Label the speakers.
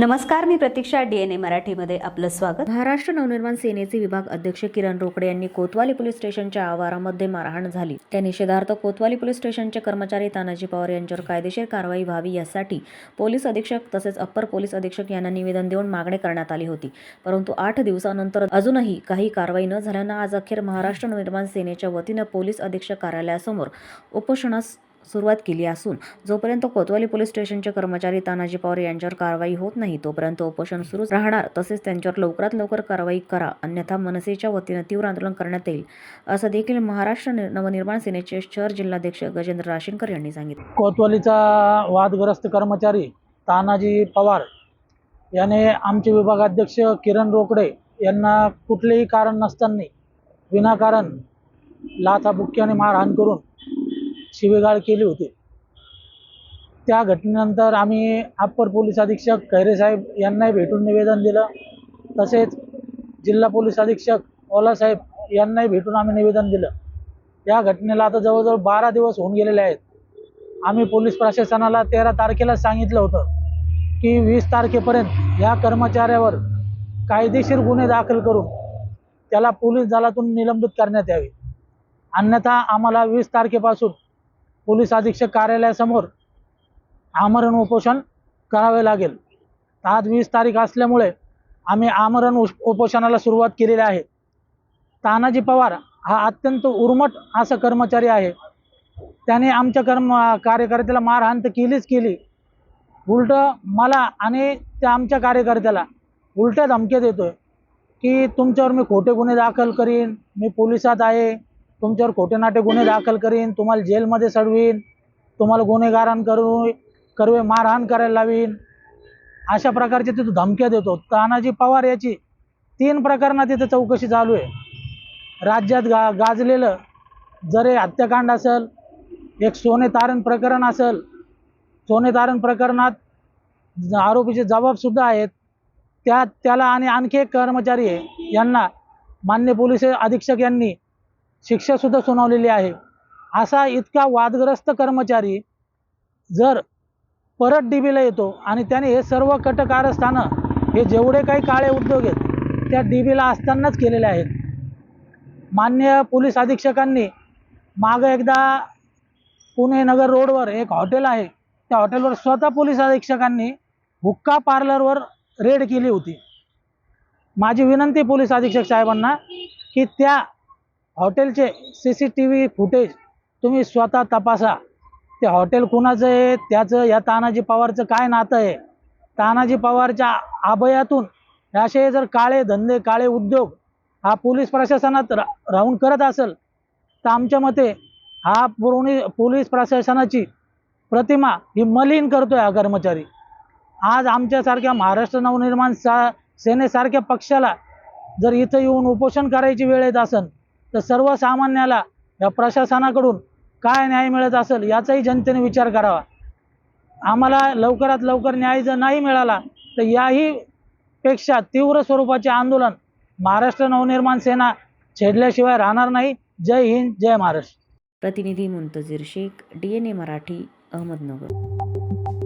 Speaker 1: नमस्कार मी प्रतीक्षा डीएनए मराठीमध्ये आपलं स्वागत. महाराष्ट्र नवनिर्माण सेनेचे विभाग अध्यक्ष किरण रोकडे यांनी कोतवाली पोलीस स्टेशनच्या आवारामध्ये मारहाण झाली. त्या निषेधार्थ कोतवाली पोलीस स्टेशनचे कर्मचारी तानाजी पवार यांच्यावर कायदेशीर कारवाई व्हावी यासाठी पोलीस अधीक्षक तसेच अप्पर पोलीस अधीक्षक यांना निवेदन देऊन मागणी करण्यात आली होती. परंतु आठ दिवसानंतर अजूनही काही कारवाई न झाल्यानं आज अखेर महाराष्ट्र नवनिर्माण सेनेच्या वतीनं पोलीस अधीक्षक कार्यालयासमोर उपोषणास सुरुवात केली असून जोपर्यंत कोतवाली पोलीस स्टेशनचे कर्मचारी तानाजी पवार यांच्यावर कारवाई होत नाही तोपर्यंत उपोषण सुरूच राहणार. तसेच त्यांच्यावर लवकरात लवकर कारवाई करा अन्यथा मनसेच्या वतीनं तीव्र आंदोलन करण्यात येईल असं देखील महाराष्ट्र नवनिर्माण सेनेचे शहर जिल्हाध्यक्ष गजेंद्र राशींकर यांनी सांगितलं.
Speaker 2: कोतवालीचा वादग्रस्त कर्मचारी तानाजी पवार याने आमचे विभागाध्यक्ष किरण रोकडे यांना कुठलेही कारण नसताना विनाकारण लाथाबुक्क्याने मारहाण करून शिवेगाळ केली होती. त्या घटनेनंतर आम्ही अप्पर पोलीस अधीक्षक खैरे साहेब यांनाही भेटून निवेदन दिलं. तसेच जिल्हा पोलीस अधीक्षक ओलासाहेब यांनाही भेटून आम्ही निवेदन दिलं. या घटनेला आता जवळजवळ बारा दिवस होऊन गेलेले आहेत. आम्ही पोलीस प्रशासनाला तेरा तारखेला सांगितलं होतं की वीस तारखेपर्यंत या कर्मचाऱ्यावर कायदेशीर गुन्हे दाखल करून त्याला पोलीस दलातून निलंबित करण्यात यावे. अन्यथा आम्हाला वीस तारखेपासून पोलीस अधीक्षक कार्यालयासमोर आमरण उपोषण करावे लागेल. आज वीस तारीख असल्यामुळे आम्ही आमरण उपोषणाला सुरुवात केलेली आहे. तानाजी पवार हा अत्यंत उर्मट असा कर्मचारी आहे. त्याने आमच्या कर्म कार्यकर्त्याला मारहाण तर केलीच केली. उलट मला आणि त्या आमच्या कार्यकर्त्याला उलट्या धमक्या देतोय की तुमच्यावर मी खोटे गुन्हे दाखल करीन मी पोलिसात आहे. तुमच्यावर खोटे नाटे गुन्हे दाखल करीन तुम्हाला जेलमध्ये सडवीन तुम्हाला गुन्हेगारां करू करवे मारहाण करायला लावीन. अशा प्रकारच्या तिथं धमक्या देतो. तानाजी पवार याची तीन प्रकरणं तिथं चौकशी चालू आहे. राज्यात गा गाजलेलं जरे हत्याकांड असेल एक सोने तारण प्रकरण असेल सोने तारण प्रकरणात आरोपीचे जबाबसुद्धा आहेत. त्या त्याला आणि आणखी एक कर्मचारी आहे यांना मान्य पोलीस अधीक्षक यांनी शिक्षासुद्धा सुनावलेली आहे. असा इतका वादग्रस्त कर्मचारी जर परत डीबीला येतो आणि त्याने हे सर्व कट कारस्थानं हे जेवढे काही काळे उद्योग आहेत त्या डीबीला असतानाच केलेले आहेत. मान्य पोलीस अधीक्षकांनी मागं एकदा पुणे नगर रोडवर एक हॉटेल आहे त्या हॉटेलवर स्वतः पोलीस अधीक्षकांनी हुक्का पार्लरवर रेड केली होती. माझी विनंती पोलीस अधीक्षक साहेबांना की त्या हॉटेलचे C C T V footage तुम्ही स्वतः तपासा. ते हॉटेल कुणाचं आहे? त्याचं या तानाजी पवारचं काय नातं आहे? तानाजी पवारच्या आभयातून असे जर काळे धंदे काळे उद्योग हा पोलीस प्रशासनात रा राहून करत असेल तर आमच्या मते हा पुरवणी पोलीस प्रशासनाची प्रतिमा ही मलिन करतोय हा कर्मचारी. आज आमच्यासारख्या महाराष्ट्र नवनिर्माण सा सेनेसारख्या पक्षाला जर इथं येऊन उपोषण करायची वेळ येत असेल तर सर्वसामान्याला या प्रशासनाकडून काय न्याय मिळत असेल याचाही जनतेने विचार करावा. आम्हाला लवकरात लवकर न्याय जर नाही मिळाला तर याही पेक्षा तीव्र स्वरूपाचे आंदोलन महाराष्ट्र नवनिर्माण सेना छेडल्याशिवाय राहणार नाही. जय हिंद जय महाराष्ट्र.
Speaker 1: प्रतिनिधी मुंतजीर शेख डीएनए मराठी अहमदनगर.